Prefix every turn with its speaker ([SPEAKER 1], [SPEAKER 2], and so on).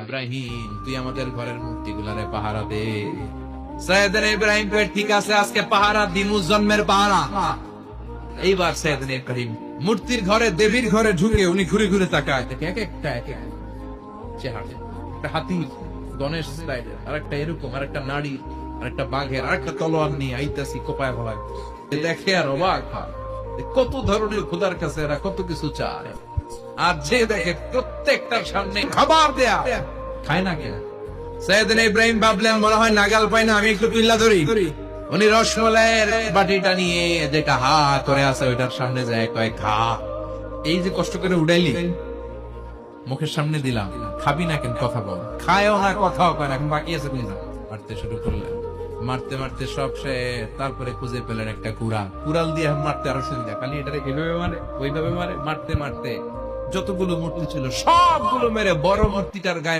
[SPEAKER 1] ইব্রাহিম তুই আমাদের ঘরের পাহারা দে। সৈয়দিন ইব্রাহিম কই, ঠিক আছে আজকে পাহারা দিমু জন্মের পাহারা। এইবার সৈয়দিন ইব্রাহিম মূর্তির ঘরে দেবীর ঘরে ঢুকে উনি ঘুরে ঘুরে তাকায়। দেখে এক একটা এক একটা হাতি গণেশ স্টাইলের আর একটা এরকম আর একটা নারী আর একটা বাঘের আর একটা তলোয়ার নিয়ে কোপায় ভলায় দেখে আর অবাক কত ধরনের খোদার কাছে এরা কত কিছু চায়। আর যে দেখে প্রত্যেকটার সামনে খাবার দেয়া। খায় না কেন সৈয়দিন ইব্রাহিম ভাবলেন মনে হয় নাগাল পাই না আমি একটু পিল্লা ধরি। উনি রসমলাইয়ের বাটিটা নিয়ে যেটা হা করে আছে ওইটার সামনে যায় কয় খা। এই যে কষ্ট করে উড়াইলি মুখের সামনে দিলাম। খাবি না কেন? কথা বল। খায়ও না কথাও কয় না বাকি আছে বুঝলাম মারতে শুরু করলেন মারতে মারতে সব সে তারপরে খুঁজে পেলেন একটা কুড়াল। কুড়াল দিয়ে মারতে আরও সুবিধা। খালি এটারে এভাবে মারে ওইভাবে মারে মারতে মারতে। যতগুলো মূর্তি ছিল সবগুলো মেরে বড় মূর্তিটার গায়ে